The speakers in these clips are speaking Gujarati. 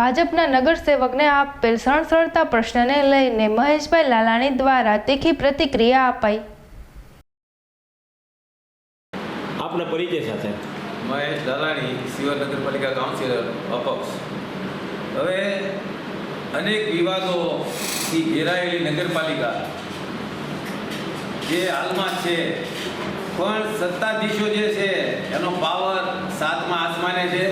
ભાજપના નગરસેવકને આપેલ સણસણતા પ્રશ્નને લઈને મહેશભાઈ લાલાણી દ્વારા તીખી પ્રતિક્રિયા અપાઈ. આપના પરિચય સાથે. મહેશ લાલાણી શિવર નગરપાલિકા કાઉન્સિલર અપક્ષ. હવે અનેક વિવાદોથી ઘેરાયેલી નગરપાલિકા જે હાલમાં છે પણ સત્તાધીશો જે છે એનો પાવર સાતમા આસમાને છે.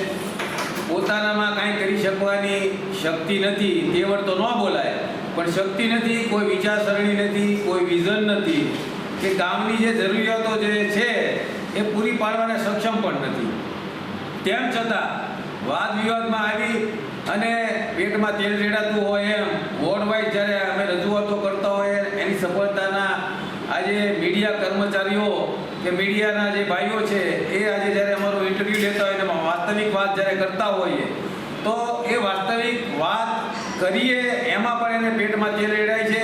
પોતાનામાં કાંઈ કરી શકવાની શક્તિ નથી, તેવડ તો ન બોલાય. પણ શક્તિ નથી, કોઈ વિચારસરણી નથી, કોઈ વિઝન નથી. કે ગામની જે જરૂરિયાતો જે છે, એ પૂરી પાડવાને સક્ષમ પણ નથી. તેમ છતાં, વાદ વિવાદમાં આવી અને પેટમાં તેલ રેડાતું હોય એમ, વોર્ડ વાઇઝ જ્યારે અમે રજૂઆતો કરતા હોય એની સફળતાના આજે મીડિયા કર્મચારીઓ કે મીડિયાના જે ભાઈઓ છે, એ આજે જ્યારે અમારો ઇન્ટરવ્યૂ લેતા હોય વાસ્તવિક વાત જ્યારે કરતા હોઈએ, તો એ વાસ્તવિક વાત કરીએ, એમાં પણ એને પેટમાં તેલ રેડાય છે.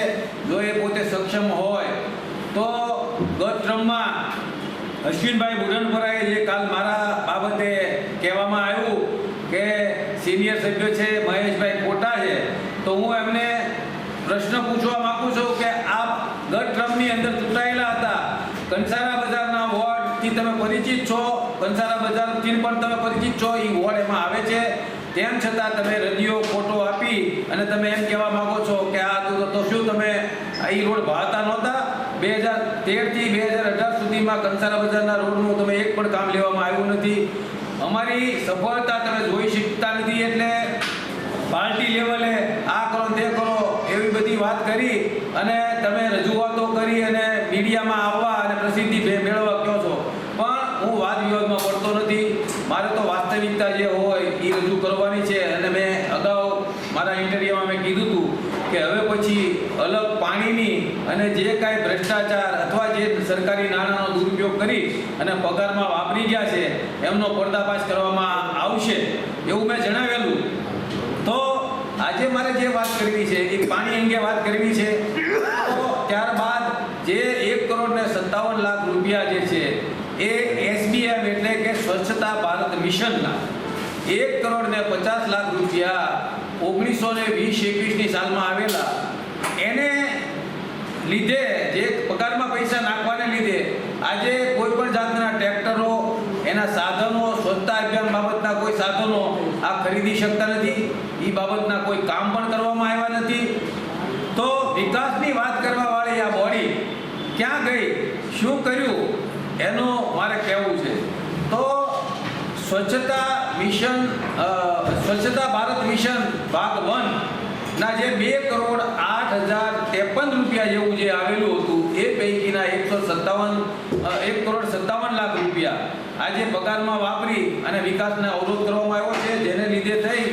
જો એ પોતે સક્ષમ હોય, તો ગત ક્રમમાં અશ્વિનભાઈ બુડનપરાએ જે કાલ મારા બાબતે કહેવામાં આવ્યું કે સિનિયર સભ્ય છે મહેશભાઈ ખોટા છે, તો હું એમને પ્રશ્ન પૂછવા માગું છું કે આપ ગત ક્રમની અંદર ચૂંટાયેલા હતા, કંસારા તમે પરિચિત છો. કંસારા બજારથી પણ તમે પરિચિત છો. એ વોર્ડ એમાં આવે છે. તેમ છતાં તમે રદિયો, ફોટો આપી અને તમે એમ કહેવા માગો છો કે આ તો શું તમે આ રોડ ભાવતા નહોતા? બે હજાર તેરથી બે હજાર અઢાર સુધીમાં કંસારા બજારના રોડનું તમે એક પણ કામ લેવામાં આવ્યું નથી. અમારી સફળતા તમે જોઈ શકતા નથી એટલે પાર્ટી લેવલે આ કરો તે કરો એવી બધી વાત કરી અને તમે રજૂઆતો કરી અને મીડિયામાં આવવા અને પ્રસિદ્ધિ ભે- મેળવવા કહો છો પણ હું વાદ વિવાદમાં પડતો નથી મારે તો વાસ્તવિકતા જે હોય એ રજૂ કરવાની છે અને મેં અગાઉ મારા ઇન્ટરવ્યુમાં મેં કીધું હતું કે હવે પછી અલગ પાણીની અને જે કાંઈ ભ્રષ્ટાચાર અથવા જે સરકારી નાણાંનો દુરુપયોગ કરી અને પગારમાં વાપરી ગયા છે, એમનો પર્દાફાશ કરવામાં આવશે એવું મેં જણાવેલું. તો આજે મારે જે વાત કરવી છે, એ પાણી અંગે વાત કરવી છે ત્યારબાદ જે એક કરોડ ને સત્તાવન લાખ રૂપિયા જે છે, એ એસબીએમ એટલે કે સ્વચ્છતા ભારત મિશનના એક કરોડ ને પચાસ લાખ રૂપિયા ઓગણીસો ને વીસ એકવીસની સાલમાં આવેલા. એને લીધે, જે પગારમાં પૈસા નાખવાને લીધે, આજે કોઈ પણ જાતના ટ્રેક્ટરો, એના સાધનો, સ્વચ્છતા અભિયાન બાબતના કોઈ સાધનો આ ખરીદી શકતા નથી. એ બાબતના કોઈ કામ પણ કરવામાં આવ્યા નથી. તો વિકાસની વાત કરવા વાળી આ બોડી ક્યાં ગઈ? શું કર્યું? એનું મારે કહેવું છે. તો સ્વચ્છતા મિશન સ્વચ્છતા ભારત મિશન ભાગ વનના જે બે કરોડ ત્રેપન રૂપિયા જેવું જે આવેલું હતું, એ પૈકીના એકસો સત્તાવન એક કરોડ સત્તાવન લાખ રૂપિયા આજે પગારમાં વાપરી અને વિકાસને અવરોધ કરવામાં આવ્યો છે, જેને લીધે થઈ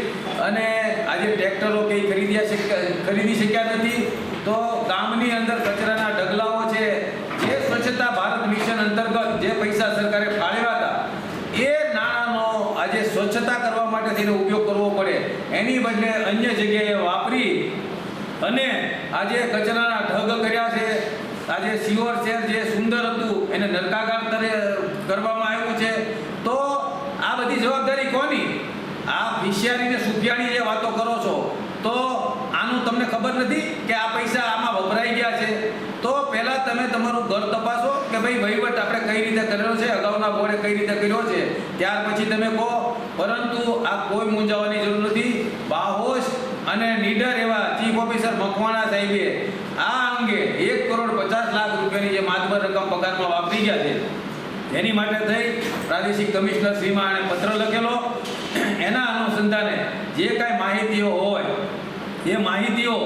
અને આજે ટ્રેક્ટરો કંઈ ખરીદ્યા ખરીદી શક્યા નથી, તો ગામની અંદર કચરાના ઢગલાઓ છે, જે સ્વચ્છતા ભારત મિશન અંતર્ગત જે પૈસા સરકારે ફાળવ્યા હતા, એ નાણાંનો આજે સ્વચ્છતા કરવા માટે તેનો ઉપયોગ કરવો પડે. એની બદલે અન્ય જગ્યાએ વાપરી અને આજે કચરાના ઢગ કર્યા છે. આજે સિયોર શહેર જે સુંદર હતું, એને નરકાગાર કરવામાં આવ્યું છે. તો આ બધી જવાબદારી કોની? આ વિશિયારી ને સુફિયાની જે વાતો કરો છો, તો આનું તમને ખબર નથી કે આ પૈસા આમાં વપરાઈ ગયા છે? તો પહેલાં તમે તમારું ઘર તપાસો કે ભાઈ વહીવટ આપણે કઈ રીતે કર્યો છે, અગાઉના બોર્ડે કઈ રીતે કર્યો છે? ત્યાર પછી તમે કહો, પરંતુ આ કોઈ મૂંઝાવાની જરૂર નથી. બાહોશ અને નીડર એવા ચીફ ઓફિસર મકવાણા સાહેબે આ અંગે એક કરોડ પચાસ લાખ રૂપિયાની જે માતબર રકમ પગારમાં વાપરી ગયા છે. એની માટે થઈ પ્રાદેશિક કમિશનર શ્રીમાં એણે પત્ર લખેલો. એના અનુસંધાને જે કાંઈ માહિતીઓ હોય, એ માહિતીઓ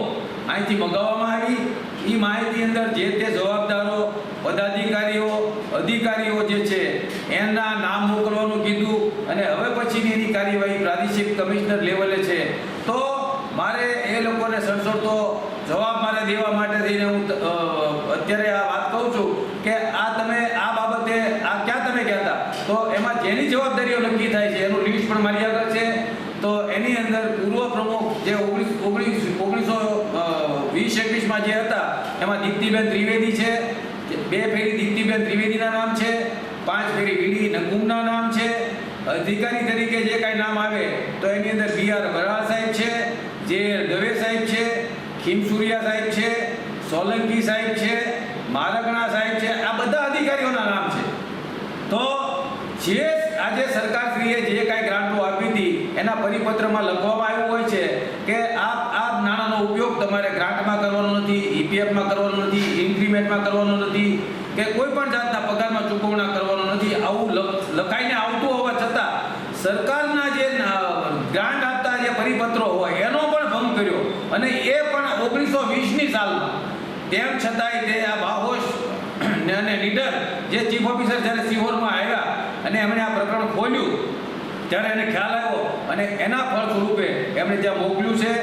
અહીંથી મંગાવવામાં આવી. એ માહિતી અંદર જે તે જવાબદારો, પદાધિકારીઓ, અધિકારીઓ જે છે, એના નામ મોકલવાનું કીધું અને હવે પછીની એની કાર્યવાહી પ્રાદેશિક કમિશનર લેવલે છે. તો મારે એ લોકોને સડસડતો જવાબ મારે દેવા માટે થઈને હું અત્યારે આ વાત કહું છું કે આ તમે, આ બાબતે, આ ક્યાં તમે કહેતા હતા? તો એમાં જેની જવાબદારીઓ નક્કી થાય છે એનું લિસ્ટ પણ મારી આગળ છે. તો એની અંદર પૂર્વ પ્રમુખ જે ઓગણીસ ઓગણીસ, ઓગણીસો વીસ, એકવીસમાં જે હતા, એમાં દીપ્તિબેન ત્રિવેદી છે બે ફેરી દીપ્તિબેન ત્રિવેદીના નામ છે, પાંચ ફેરી વીડી નકુમના નામ છે. અધિકારી તરીકે જે કાંઈ નામ આવે, તો એની અંદર બી આર બરાડ સાહેબ છે જે દવે સાહેબ છે ખીમસુરિયા સાહેબ છે, સોલંકી સાહેબ છે, મારકણા સાહેબ છે, આ બધા અધિકારીઓના નામ છે. તો જે આજે સરકારશ્રીએ જે કાંઈ ગ્રાન્ટો આપી હતી, એના પરિપત્રમાં લખવામાં આવ્યું હોય છે કે આ આ નાણાંનો ઉપયોગ તમારે ગ્રાન્ટમાં કરવાનો નથી, ઈપીએફમાં કરવાનો નથી, ઇન્ક્રીમેન્ટમાં કરવાનો નથી, કે કોઈ પણ જાતના પગારમાં ચૂકવણા કરવાનો નથી, આવું લખાઈને આવતું હોવા છતાં સરકારના જે ગ્રાન્ટ આપતા જે પરિપત્રો હોય એનો પણ ભંગ કર્યો અને એ પણ ઓગણીસો વીસની સાલમાં. તેમ છતાંય તે આ બાહોશ અને લીડર જે ચીફ ઓફિસર જ્યારે સિહોરમાં આવ્યા અને એમણે આ પ્રકરણ ખોલ્યું, ત્યારે એને ખ્યાલ આવ્યો અને એના ફળ એમણે ત્યાં મોકલ્યું છે.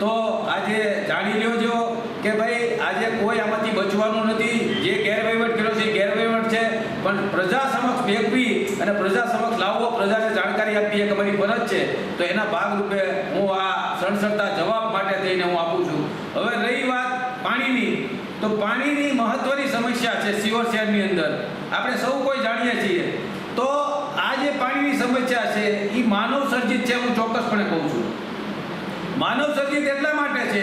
તો આજે જાણી લ્યો કે ભાઈ આજે કોઈ આમાંથી બચવાનું નથી. જે ગેરવહીવટ કર્યો છે ગેરવહીવટ છે. પણ પ્રજા સમક્ષ ફેંકવી અને પ્રજા સમક્ષ લાવવો, પ્રજાને જાણકારી આપવી એ અમારી ફરજ છે. તો એના ભાગરૂપે હું આ સણસણતા જવાબ માટે થઈને હું આપું છું. હવે રહી વાત પાણીની. તો પાણીની મહત્વની સમસ્યા છે સિયોર શહેરની અંદર. આપણે સૌ કોઈ જાણીએ છીએ. તો આ જે પાણીની સમસ્યા છે એ માનવ સર્જિત છે હું ચોક્કસપણે કહું છું. માનવ સર્જિત એટલા માટે છે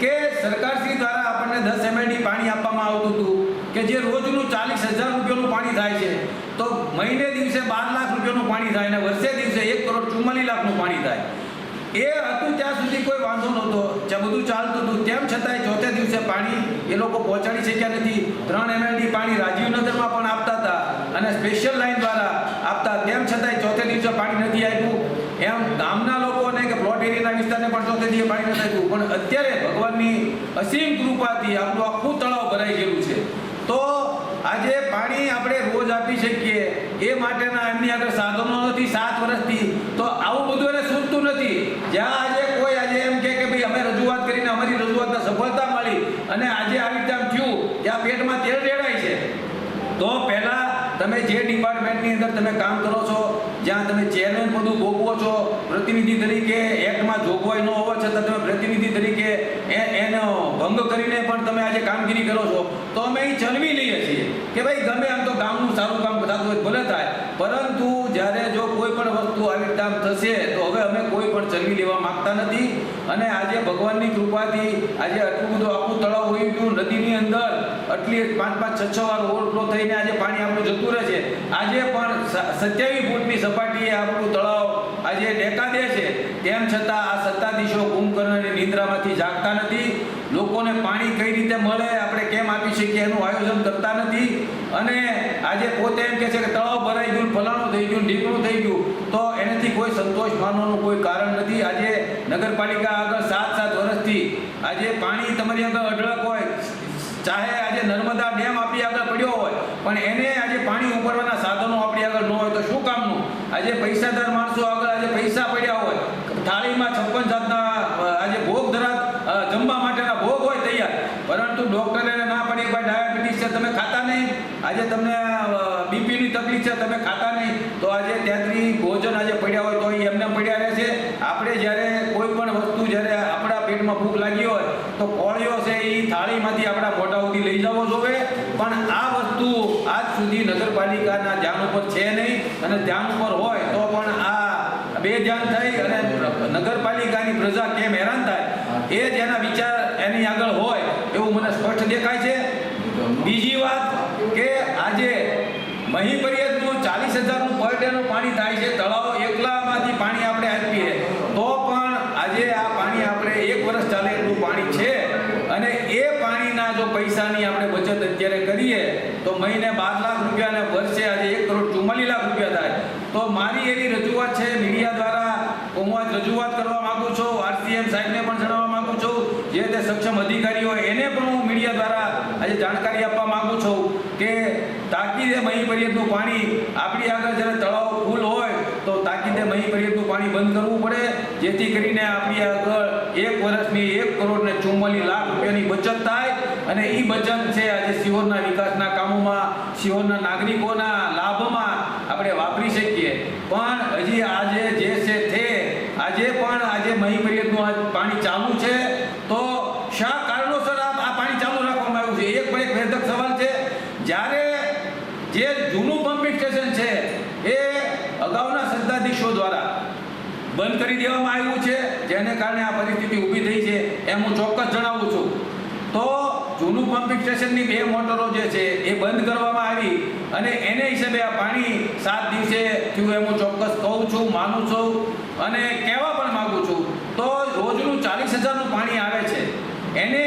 કે સરકારશ્રી દ્વારા આપણને દસ એમએલડી પાણી આપવામાં આવતું હતું કે જે રોજનું ચાલીસ હજાર રૂપિયાનું પાણી થાય છે. તો મહિને દિવસે બાર લાખ રૂપિયાનું પાણી થાય અને વર્ષે દિવસે એક કરોડ ચુમ્માલીસ લાખનું પાણી થાય. એ હતું ત્યાં સુધી કોઈ વાંધો નહોતો. જ્યાં બધું ચાલતું હતું, તેમ છતાંય ચોથે દિવસે પાણી એ લોકો પહોંચાડી શક્યા નથી. ત્રણ એમએલડી પાણી રાજીવનગરમાં પણ આપતા હતા અને સ્પેશિયલ લાઇન દ્વારા આપતા. તેમ છતાંય ચોથે દિવસે પાણી નથી આપ્યું. એમ ગામના લોકોને કે પ્લોટ એરિયાના વિસ્તારને પણ ચોથે દિવસે પાણી નથી આપ્યું. પણ અત્યારે ભગવાનની અસીમ કૃપાથી આપણું આખું તળાવ ભરાઈ ગયેલું છે. તો આજે પાણી આપણે રોજ આપી શકીએ. એ માટેના એમની આગળ સાધનો નથી. સાત વર્ષથી તો આવું બધું એને સૂચતું નથી જ્યાં આજે કોઈ આજે એમ કે ભાઈ અમે રજૂઆત કરીને અમારી રજૂઆતને સફળતા મળી અને આજે આવી રીતે થયું ત્યાં પેટમાં તેલ રેડાય છે. તો પહેલા તમે જે ડિપાર્ટમેન્ટની અંદર તમે કામ કરો છો, જ્યાં તમે ચેરમેન બધું ભોગવો છો, પ્રતિનિધિ તરીકે એક્ટમાં જોગવાઈ ન હોવા છતાં તમે પ્રતિનિધિ તરીકે એનો ભંગ કરીને પણ તમે આજે કામગીરી કરો છો. તો અમે એ ચલવી લઈએ છીએ કે ભાઈ ગમે આમ તો ગામનું સારું કામ થતું હોય ભલે થાય. પરંતુ જ્યારે જો કોઈ પણ વસ્તુ આવી કામ થશે ચલવી લેવા માંગતા નથી. અને આજે ભગવાનની કૃપાથી આજે આટલું બધું આખું તળાવ હોઈ ગયું નદીની અંદર. આટલી પાંચ પાંચ, છ છ વાર ઓવરફ્લો થઈને આજે પાણી આપણું જતું રહે છે. આજે પણ સત્યાવીસ ફૂટની સપાટીએ આપણું તળાવ આજે ડેકા દે છે. તેમ છતાં આ સત્તાધીશો કુંભકર્ણની નિંદ્રામાંથી જાગતા નથી. લોકોને પાણી કઈ રીતે મળે આપણે કેમ આપી શકીએ એનું આયોજન કરતા નથી. અને આજે પોતે એમ કહે છે કે તળાવ ભરાઈ ગયું, ફલાણું થઈ ગયું, ઢીકણું થઈ ગયું. તો એનાથી કોઈ સંતોષ માનવાનું કોઈ કારણ નથી. આજે નગરપાલિકા આગળ સાત સાત વર્ષથી આજે પાણી તમારી આગળ અઢળક હોય, ચાહે આજે નર્મદા ડેમ આપણી આગળ પડ્યો હોય, પણ એને આજે પાણી ઉપરવાના સાધનો આપણી આગળ ન હોય તો શું કામનું? આજે પૈસાદાર માણસો આગળ આજે પૈસા પડ્યા હોય, થાળીમાં છપ્પન જાતના આજે ભોગ ધરા જમવા માટેના ભોગ હોય તૈયાર. પરંતુ ડોક્ટરે ના પડી ભાઈ ડાયાબિટીસ છે, તમે ખાતા નહીં. આજે તમને બીપીની તકલીફ છે, તમે ખાતા નહીં. તો આજે ત્યાંથી ભોજન આજે પડ્યા હોય તો એ એમને પડ્યા રહે છે આપણે જ્યારે કોઈ પણ વસ્તુ જ્યારે આપણા પેટમાં ભૂખ લાગી હોય, તો કોળીઓ છે એ થાળીમાંથી આપણા મોઢા સુધી લઈ જવો જોઈએ પણ આ વસ્તુ આજ સુધી નગરપાલિકાના ધ્યાન ઉપર છે નહીં. અને ધ્યાન ઉપર હોય તો પણ આ બે ધ્યાન થઈ અને નગરપાલિકાની પ્રજા કેમ હેરાન થાય? એ જેના વિચાર એની આગળ હોય એવું મને સ્પષ્ટ દેખાય છે. બીજી વાત કે આજે મહી પરિયતનું ચાલીસ ડેનું પાણી થાય છે, તળાવ એકલામાંથી પાણી આપણે આપીએ. તો પણ આજે આ પાણી આપણે એક વર્ષ ચાલે એટલું પાણી છે. અને એ પાણીના જો પૈસાની આપણે બચત અત્યારે કરીએ, તો મહિને બાર લાખ રૂપિયા અને વર્ષે આજે એક કરોડ ચુમ્માલીસ લાખ રૂપિયા થાય. તો મારી એવી રજૂઆત છે, મીડિયા દ્વારા હું આજ રજૂઆત કરવા માગું છું, આરસીએમ સાહેબને પણ જણાવવા માગું છું, જે તે સક્ષમ અધિકારી હોય એને પણ હું મીડિયા દ્વારા આજે જાણકારી આપવા માગું છું કે તાકીદે મહી પર્યતનું પાણી આપણી આગળ જ્યારે તળાવ ફૂલ હોય તો તાકીદે મહી પર્યતનું પાણી બંધ કરવું પડે. જેથી કરીને આપણી આગળ એક વર્ષની એક કરોડ ને ચુમ્માલીસ લાખ રૂપિયાની બચત થાય અને એ બચત છે આજે સિહોરના વિકાસના કામોમાં સિહોરના નાગરિકોના લાભમાં આપણે વાપરી શકીએ પણ હજી આજે જે છે તે આજે પણ આજે મહી પરિયતનું આ પાણી ચાલુ છે તો શા કારણોસર આ આ પાણી ચાલુ રાખવામાં આવ્યું છે એક પણ એક વેધક સવાલ છે જ્યારે જે જૂનું પમ્પિંગ સ્ટેશન છે એ અગાઉના સત્તાધીશો દ્વારા બંધ કરી દેવામાં આવ્યું છે, જેને કારણે આ પરિસ્થિતિ ઊભી થઈ છે, એમ હું ચોક્કસ જણાવું છું. તો જૂનું પમ્પિંગ સ્ટેશનની બે મોટરો જે છે, એ બંધ કરવામાં આવી અને એને હિસાબે આ પાણી સાત દિવસે થયું એમ હું ચોક્કસ કહું છું, માનું છું અને કહેવા પણ માગું છું. તો રોજનું ચાલીસ હજારનું પાણી આવે છે. એને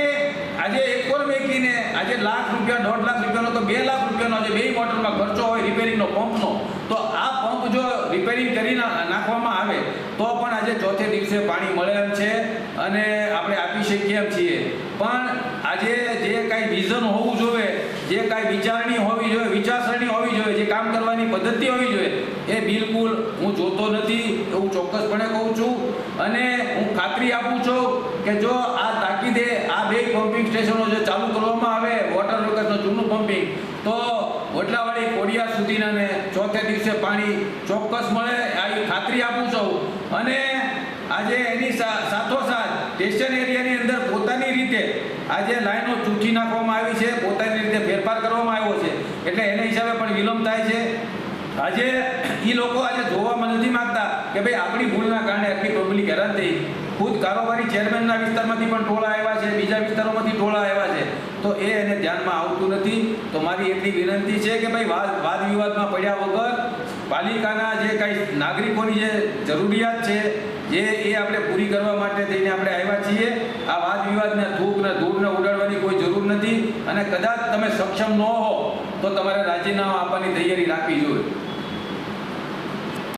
આજે મેકીને આજે લાખ રૂપિયા, દોઢ લાખ રૂપિયાનો તો બે લાખ રૂપિયાનો જે બે મોટરમાં ખર્ચો હોય રિપેરિંગનો પંપનો તો આ પંપ જો રિપેરિંગ કરી ના- નાખવામાં આવે તો પણ આજે ચોથે દિવસે પાણી મળે એમ છે અને આપણે આપી શકીએ એમ છીએ. પણ આજે જે કાંઈ વિઝન હોવું જોઈએ, જે કાંઈ વિચારણી હોવી જોઈએ, વિચારસરણી હોવી જોઈએ, જે કામ કરવાની પદ્ધતિ હોવી જોઈએ, એ બિલકુલ હું જોતો નથી એવું ચોક્કસપણે કહું છું. અને હું ખાતરી આપું છું કે જો આ તાકીદે આ બે પમ્પિંગ સ્ટેશનો જે ચાલુ કરવામાં આવે વોટર વર્કર્સનું જૂનું પમ્પિંગ તો વડલાવાડી કોડિયા સુધીના ને ચોથે દિવસે પાણી ચોક્કસ મળે, આવી ખાતરી આપું છું. અને આજે એની સાથોસાથ સ્ટેશન એરિયાની અંદર પોતાની રીતે આજે લાઈનો ચૂંટી નાખવામાં આવી છે, પોતાની રીતે ફેરફાર કરવામાં આવ્યો છે. એટલે એના હિસાબે પણ વિલંબ થાય છે. આજે એ લોકો આજે જોવામાં નથી માંગતા કે ભાઈ આપણી ભૂલના કારણે આટલી પબ્લિક હેરાન થઈ. ખુદ કારોબારી ચેરમેનના વિસ્તારમાંથી પણ ટોળા આવ્યા છે, બીજા વિસ્તારોમાંથી ટોળા આવ્યા છે. તો એ એને ધ્યાનમાં આવતું નથી. તો મારી એટલી વિનંતી છે કે ભાઈ વાદ વાદ વિવાદમાં પડ્યા વગર પાલિકાના જે કાંઈ નાગરિકોની જે જરૂરિયાત છે, જે એ આપણે પૂરી કરવા માટે થઈને આપણે આવ્યા છીએ, આ વાદ વિવાદને ધૂપને ધૂળને ઉડાડવાની કોઈ જરૂર નથી. અને કદાચ તમે સક્ષમ ન હો, તો તમારે રાજીનામા આપવાની તૈયારી રાખવી જોઈએ.